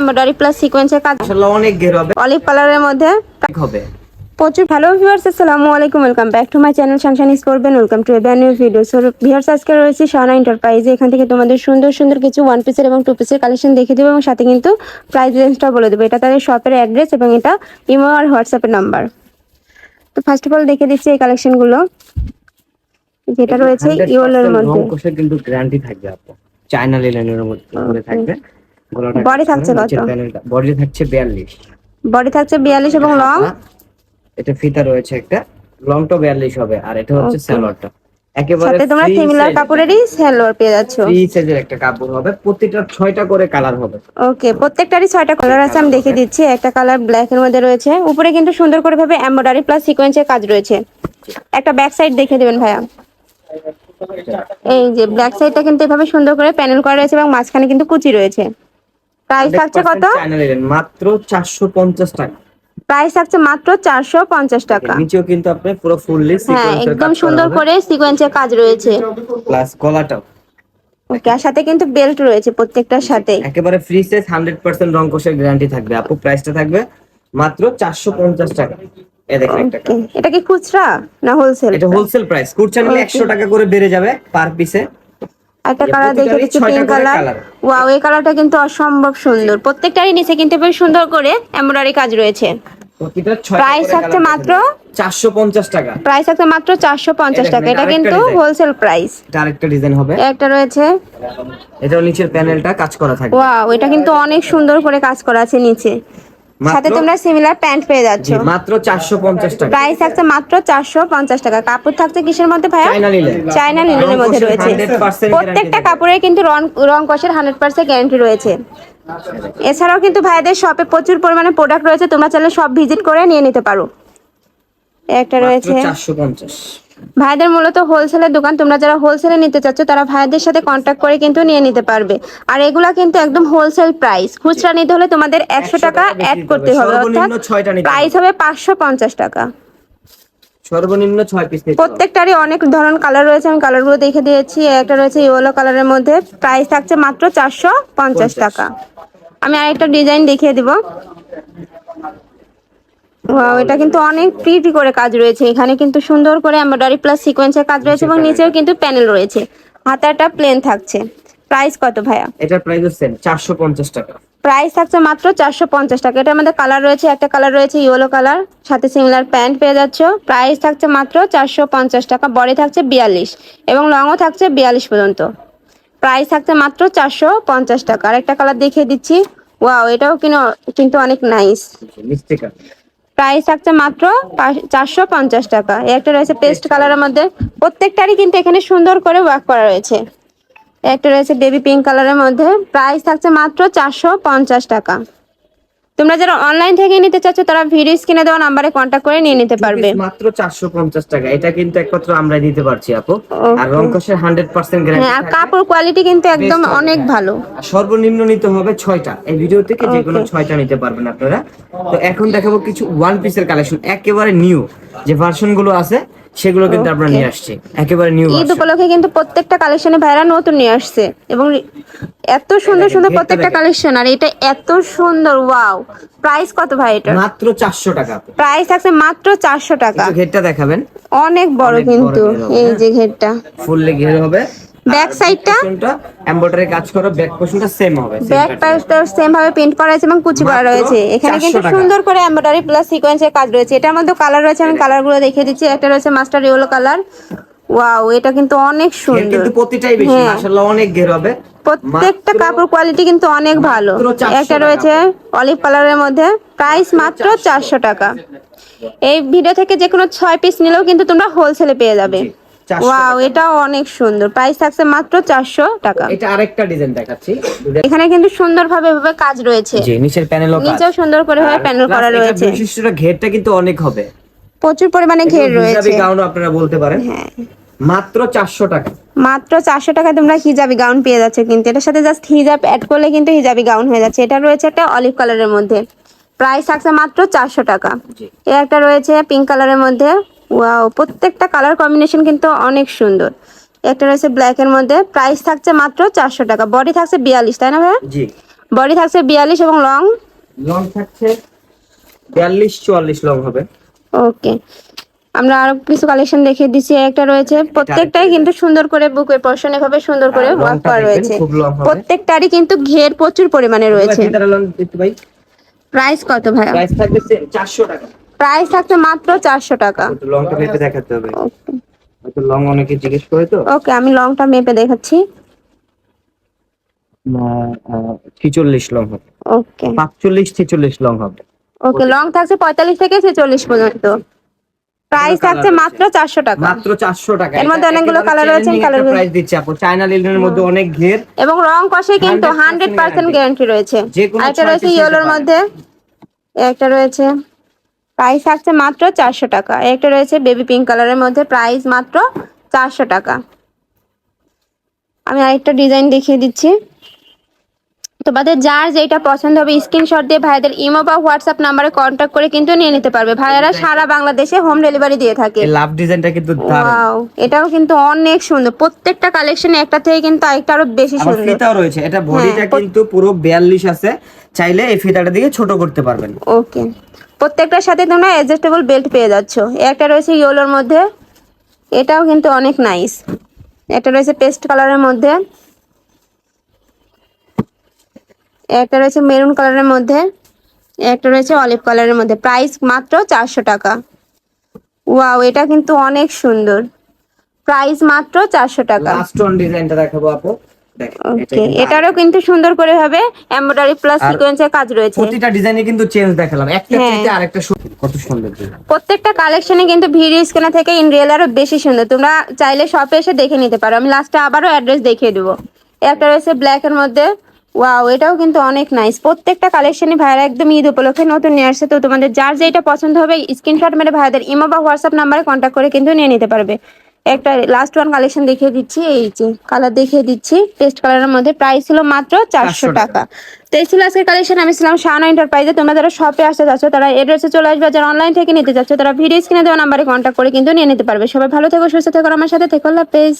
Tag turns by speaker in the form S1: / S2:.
S1: Embroidery plus সিকোয়েন্সের কাজ
S2: আসলে অনেক ঘের। হবে
S1: অলিভ কালারের মধ্যে
S2: হবে।
S1: প্রচুর ভালো ভিউয়ার্স আসসালামু আলাইকুম welcome back to my channel শানশান ইস করবেন ওয়েলকাম টু ব্যান নিউ ভিডিও সো ভিউয়ার্স আজকে রয়েছে শাহানা এন্টারপ্রাইজে এখান থেকে তোমাদের সুন্দর সুন্দর কিছু ওয়ান পিসের এবং টু পিসের কালেকশন দেখে দেবো এবং সাথে কিন্তু প্রাইস রেঞ্জটা বলে দেবো। এটা তাদের শপের অ্যাড্রেস এবং এটা ইমো আর হোয়াটসঅ্যাপের নাম্বার তো ফার্স্ট অফ অল দেখে দিচ্ছি এই কালেকশনগুলো যেটা রয়েছে
S2: 100%
S1: ইওলের মধ্যে।
S2: কিন্তু গ্যারান্টি থাকবে আপু। চায়না লিলেনের মধ্যে থাকবে। গলাটা
S1: Body থাকছে কত?
S2: বডি থাকছে 42
S1: বডি থাকছে বিয়াল্লিশ এবং লং
S2: এটা ফিতা রয়েছে একটা। লংটা 42 হবে আর এটা হচ্ছে সালোয়ারটা। একেবারে
S1: সাথে তোমরা সিমিলার কাপড়েরই সেলোয়ার পেয়ে যাচ্ছ।
S2: ফ্রি সাইজের একটা কাপড় হবে প্রতিটা ছয়টা করে কালার হবে।
S1: ওকে প্রত্যেকটারই ছয়টা কালার আছে আমি দেখে দিচ্ছি। একটা কালার ব্ল্যাক এর মধ্যে রয়েছে। উপরে কিন্তু সুন্দর করে ভাবে এমব্রয়ডারি প্লাস সিকোয়েন্সের কাজ রয়েছে। একটা ব্যাক সাইড দেখে দেবেন ভাইয়া। এই যে ব্ল্যাক সাইডটা কিন্তু এভাবে সুন্দর করে প্যানেল করা রয়েছে এবং মাঝখানে কিন্তু কুচি রয়েছে। প্রাইস থাকছে কত?
S2: মাত্র 450 টাকা।
S1: প্রাইস থাকছে মাত্র চারশো পঞ্চাশ টাকা।
S2: নিচেও কিন্তু আপনি পুরো ফুললি
S1: হ্যাঁ একদম সুন্দর করে সিকোয়েন্সের কাজ রয়েছে।
S2: প্লাস গলাটাও।
S1: ওকে আর সাথে কিন্তু বেল্ট রয়েছে প্রত্যেকটার সাথে।
S2: একেবারে ফ্রি সাইজ হান্ড্রেড পার্সেন্ট রং কোষের গ্যারান্টি থাকবে। আপু প্রাইসটা থাকবে মাত্র চারশো পঞ্চাশ টাকা। এ দেখেন একটা
S1: এটা কি খুচরা না হোলসেল
S2: এটা হোলসেল প্রাইস কুরচা নিলে
S1: Okay.
S2: একশো টাকা করে বেড়ে যাবে পার পিসে
S1: একটা কালার দেখে দিচ্ছি পিঙ্ক কালার। ওয়াও এই কালারটা কিন্তু অসম্ভব সুন্দর। প্রত্যেকটারই নিচে কিন্তু বেশ সুন্দর করে এমব্রয়ডারি কাজ রয়েছে। প্রাইস থাকছে মাত্র
S2: চারশো পঞ্চাশ টাকা।
S1: প্রাইস থাকছে মাত্র চারশো পঞ্চাশ
S2: এই
S1: টাকা এটা কিন্তু হোলসেল প্রাইস
S2: আরেকটা ডিজাইন হবে।
S1: একটা রয়েছে।
S2: এটাও নিচের প্যানেলটা কাজ করা থাকবে।
S1: ওয়াও এটা কিন্তু অনেক সুন্দর করে কাজ করা আছে নিচে। সাথে তোমরা সিমিলার প্যান্ট পেয়ে যাচ্ছ।
S2: মাত্র চারশো পঞ্চাশ টাকা।
S1: প্রাইস থাকছে মাত্র চারশো পঞ্চাশ টাকা। কাপড় থাকছে কিসের মধ্যে ভাইয়া?
S2: চায়না লিলেন
S1: লিলেনের মধ্যে রয়েছে। প্রত্যেকটা কাপড়ের কিন্তু রং রং কষের হান্ড্রেড পার্সেন্ট গ্যারান্টি রয়েছে। এছাড়াও কিন্তু ভাইদের শপে প্রচুর পরিমাণে প্রোডাক্ট রয়েছে। তোমরা চাইলে সব ভিজিট করে নিয়ে নিতে পারো। একটা রয়েছে।
S2: চারশো পঞ্চাশ।
S1: ভাইদের মূলত হোলসেলের দোকান। তোমরা যারা হোলসেলে নিতে চাচ্ছ তারা ভাইদের সাথে কন্ট্যাক্ট করে কিন্তু নিয়ে নিতে পারবে। আর এগুলা কিন্তু একদম হোলসেল প্রাইস খুচরা নিতে হলে তোমাদের একশো টাকা অ্যাড করতে
S2: হবে।
S1: অর্থাৎ। প্রাইস হবে। পাঁচশো পঞ্চাশ টাকা।
S2: সর্বনিম্ন ছয় পিস
S1: প্রত্যেকটারই অনেক ধরন কালার রয়েছে। আমি কালারগুলো দেখে দিয়েছি। একটা রয়েছে ইয়েলো কালারের মধ্যে। প্রাইস থাকছে মাত্র চারশো পঞ্চাশ টাকা। আমি আরেকটা ডিজাইন দেখিয়ে দিব। Wow, এটা কিন্তু অনেক প্রিটি করে কাজ রয়েছে। এখানে কিন্তু সুন্দর করে এমব্রয়ডারি প্লাস সিকোয়েন্সের কাজ রয়েছে এবং নিচেও কিন্তু প্যানেল রয়েছে। হাতাটা প্লেন থাকছে। প্রাইস কত ভাইয়া?
S2: এটার প্রাইস হচ্ছে চারশো পঞ্চাশ টাকা।
S1: প্রাইস থাকছে মাত্র চারশো পঞ্চাশ টাকা। এটার মধ্যে কালার রয়েছে একটা কালার রয়েছে ইয়েলো কালার সাথে সিমিলার প্যান্ট পেয়ে যাচ্ছ। প্রাইস থাকছে মাত্র চারশো পঞ্চাশ টাকা বডি থাকছে বিয়াল্লিশ এবং লংও থাকছে বিয়াল্লিশ পর্যন্ত। প্রাইস থাকছে মাত্র চারশো পঞ্চাশ টাকা। আর একটা কালার দেখিয়ে দিচ্ছি। ওয়াও এটাও কিন্তু কিন্তু অনেক নাইস প্রাইস থাকছে মাত্র চারশো পঞ্চাশ টাকা। একটা রয়েছে পেস্ট কালারের মধ্যে। প্রত্যেকটারই কিন্তু এখানে সুন্দর করে ওয়ার্ক করা রয়েছে। একটা রয়েছে বেবি পিঙ্ক কালারের মধ্যে। প্রাইস থাকছে মাত্র চারশো পঞ্চাশ টাকা। তোমরা যারা অনলাইন থেকে নিতে চাচ্ছ তারা ভিডিও স্ক্রিনে দেওয়া নাম্বারে কন্ট্যাক্ট করে নিয়ে নিতে পারবে।
S2: মাত্র চারশো পঞ্চাশ টাকা। এটা কিন্তু একমাত্র আমরা দিতে পারছি আপু। আর রংকশের হান্ড্রেড পার্সেন্ট
S1: হ্যাঁ আর কাপড় কোয়ালিটি কিন্তু একদম অনেক ভালো।
S2: সর্বনিম্ন নিতে হবে ছয়টা। এই ভিডিও থেকে যে কোনো
S1: Okay.
S2: ছয়টা নিতে পারবেন আপনারা। তো এখন দেখাবো কিছু ওয়ান পিসের কালেকশন একেবারে নিউ যে ভার্সনগুলো আছে সেগুলো কিন্তু আমরা নিয়ে আসছি। একেবারে নিউ
S1: ঈদ উপলক্ষে কিন্তু প্রত্যেকটা কালেকশনে ভাইরা নতুন নিয়ে আসছে এবং এত সুন্দর সুন্দর প্রত্যেকটা কালেকশন আর এটা এত সুন্দর ওয়াও প্রাইস কত ভাই এটা
S2: মাত্র চারশো টাকা। আপু।
S1: প্রাইস আছে মাত্র চারশো টাকা।
S2: একটু ঘেরটা দেখাবেন।
S1: অনেক বড় কিন্তু এই
S2: হ্যাঁ।
S1: যে ঘেরটা।
S2: ফুললে ঘের হবে।
S1: ব্যাক সাইডটা
S2: এমব্রয়ডারি কাজ করো ব্যাক পোর্শনটা সেম হবে
S1: ব্যাক
S2: pattern।
S1: সেম ভাবে প্রিন্ট করা আছে এবং কুচি করা রয়েছে। এখানে কিন্তু সুন্দর করে এমব্রয়ডারি প্লাস সিকোয়েন্সের কাজ রয়েছে। এটার মধ্যে কালার রয়েছে আমি কালারগুলো দেখিয়ে দিচ্ছি। একটা রয়েছে মাস্টার ইয়েলো কালার ওয়াও এটা কিন্তু অনেক সুন্দর।
S2: কিন্তু প্রতিটাই বেশি
S1: হ্যাঁ।
S2: মাশাআল্লাহ অনেক ঘের হবে।
S1: প্রত্যেকটা কাপড় কোয়ালিটি কিন্তু অনেক ভালো। একটা রয়েছে অলিভ কালারের মধ্যে। প্রাইস মাত্র চারশো। টাকা। এই ভিডিও থেকে যে কোনো ছয় পিস নিলেও কিন্তু তোমরা হোলসেলে পেয়ে যাবে।
S2: জি, 400
S1: ওয়াও। এটাও অনেক সুন্দর। প্রাইস থাকছে মাত্র চারশো টাকা।
S2: এটা আরেকটা ডিজাইন দেখাচ্ছি।
S1: এখানে কিন্তু সুন্দরভাবে এভাবে কাজ রয়েছে।
S2: জি নিচের প্যানেলও কাজ।
S1: নিচেও সুন্দর করে ভাবে প্যানেল করা রয়েছে।
S2: বিশিষ্টটা ঘেরটা কিন্তু অনেক হবে।
S1: প্রচুর পরিমাণে ঘের রয়েছে
S2: হিজাবি গাউন আপনারা বলতে পারেন।
S1: হ্যাঁ।
S2: মাত্র চারশো টাকা।
S1: মাত্র চারশো টাকা তোমরা হিজাবি গাউন পেয়ে যাচ্ছ কিন্তু। এটার সাথে জাস্ট হিজাব অ্যাড করলে কিন্তু হিজাবি গাউন হয়ে যাচ্ছে। এটা রয়েছে একটা অলিভ কালারের মধ্যে। প্রাইস থাকছে মাত্র চারশো টাকা।
S2: জি।
S1: এ একটা রয়েছে পিঙ্ক কালারের মধ্যে। ওয়াও প্রত্যেকটা কালার কম্বিনেশন কিন্তু অনেক সুন্দর। একটা রয়েছে ব্ল্যাক এর মধ্যে প্রাইস থাকছে মাত্র চারশো টাকা। বডি থাকছে বিয়াল্লিশ তাই না ভাই বডি থাকছে বিয়াল্লিশ এবং লং
S2: লং থাকছে বিয়াল্লিশ চুয়াল্লিশ লং হবে।
S1: ওকে আমরা আরও কিছু কালেকশন দেখিয়ে দিচ্ছি। একটা রয়েছে প্রত্যেকটাই কিন্তু সুন্দর করে বুকের পশন এভাবে সুন্দর করে ওয়ার্ক করা রয়েছে। প্রত্যেকটারই কিন্তু ঘের প্রচুর পরিমাণে রয়েছে।
S2: ভাই
S1: প্রাইস কত ভাইয়া?
S2: প্রাইস থাকবে চারশো টাকা।
S1: প্রাইস থাকছে মাত্র চারশো টাকা।
S2: একটু লংটা মেপে দেখাতে হবে।
S1: ওকে
S2: হয়তো লং অনেকে জিজ্ঞেস করে তো?
S1: ওকে আমি লংটা মেপে দেখাচ্ছি।
S2: ছিচল্লিশ লং হবে।
S1: ওকে
S2: পাঁচচল্লিশ ছেচল্লিশ লং হবে।
S1: ওকে লং থাকছে পঁয়তাল্লিশ থেকে ছেচল্লিশ পর্যন্ত। প্রাইস থাকছে মাত্র চারশো টাকা।
S2: মাত্র চারশো টাকা।
S1: এর মধ্যে অনেকগুলো colour রয়েছে,
S2: প্রাইস দিচ্ছে আপু। চায়না লিলেনের মধ্যে অনেক ঘের।
S1: এবং রং কষে কিন্তু হান্ড্রেড পার্সেন্ট গ্যারান্টি রয়েছে। একটা রয়েছে ইয়েলোর মধ্যে। একটা রয়েছে প্রাইস থাকছে মাত্র চারশো টাকা। একটা রয়েছে বেবি পিঙ্ক কালারের মধ্যে প্রাইস মাত্র চারশো টাকা। আমি আরেকটা ডিজাইন দেখিয়ে দিচ্ছি। তোমাদের যার যেটা পছন্দ হবে স্ক্রিনশট দিয়ে ভাইদের ইমো বা হোয়াটসঅ্যাপ নাম্বারে কন্ট্যাক্ট করে কিন্তু নিয়ে নিতে পারবে। ভাইয়ারা সারা বাংলাদেশে হোম ডেলিভারি দিয়ে থাকে।
S2: এই লাভ ডিজাইনটা কিন্তু
S1: ওয়াও এটাও কিন্তু অনেক সুন্দর। প্রত্যেকটা কালেকশনে একটা থেকে কিন্তু আরেকটা আরও বেশি সুন্দর।
S2: ফিতাও রয়েছে। এটা বডিটা
S1: হ্যাঁ,
S2: কিন্তু পুরো বিয়াল্লিশ আছে। চাইলে এই ফিতাটা দিয়ে ছোট করতে পারবেন।
S1: ওকে প্রত্যেকটার সাথে তোমরা অ্যাডজাস্টেবল বেল্ট পেয়ে যাচ্ছ। একটা রয়েছে ইয়েলোর মধ্যে। এটাও কিন্তু অনেক নাইস একটা রয়েছে পেস্ট কালারের মধ্যে। একটা রয়েছে মেরুন কালারের মধ্যে। একটা রয়েছে অলিভ কালারের মধ্যে। প্রাইস মাত্র চারশো টাকা। ওয়াও এটা কিন্তু অনেক সুন্দর। প্রাইস মাত্র চারশো টাকা। ওকে এটারও কিন্তু সুন্দর করে হবে। এমব্রয়ডারি প্লাস সিকোয়েন্সের কাজ রয়েছে।
S2: প্রতিটা ডিজাইনে কিন্তু চেঞ্জ দেখালাম। একটা
S1: হ্যাঁ।
S2: থেকে আরেকটা কত সুন্দর
S1: প্রত্যেকটা কালেকশনে কিন্তু ভিডিও স্ক্যানার থেকে ইন রিয়েল আরও বেশি সুন্দর। তোমরা চাইলে শপে এসে দেখে নিতে পারো। আমি লাস্টে আবারও অ্যাড্রেস দেখিয়ে দেবো। একটা রয়েছে ব্ল্যাক এর মধ্যে। ওয়াও এটাও কিন্তু অনেক নাইস প্রত্যেকটা কালেকশনে ভাইরা একদম ঈদ উপলক্ষে নতুন নিয়ে আসছে। তো তোমাদের যার যেটা পছন্দ হবে স্ক্রিনশট মেরে ভাইদের ইমো বা হোয়াটসঅ্যাপ নাম্বারে কন্ট্যাক্ট করে কিন্তু নিয়ে নিতে পারবে। একটা লাস্ট ওয়ান কালেকশন দেখিয়ে দিচ্ছি এই যে কালার দেখিয়ে দিচ্ছি। পেস্ট কালারের মধ্যে প্রাইস ছিল মাত্র চারশো
S2: টাকা।
S1: তো এই ছিল আজকের কালেকশন আমি ছিলাম শাহানা এন্টারপ্রাইজে তোমরা যারা শপে আসতে যাচ্ছ তারা এড্রেসে চলে আসবে। যারা অনলাইন থেকে নিতে চাচ্ছ তারা ভিডিও স্ক্রিনে দেওয়া নাম্বারে কন্ট্যাক্ট করে কিন্তু নিয়ে নিতে পারবে। সবাই ভালো থেকো সুস্থ থেকো আমার সাথে থেকো। আল্লাহ হাফেজ।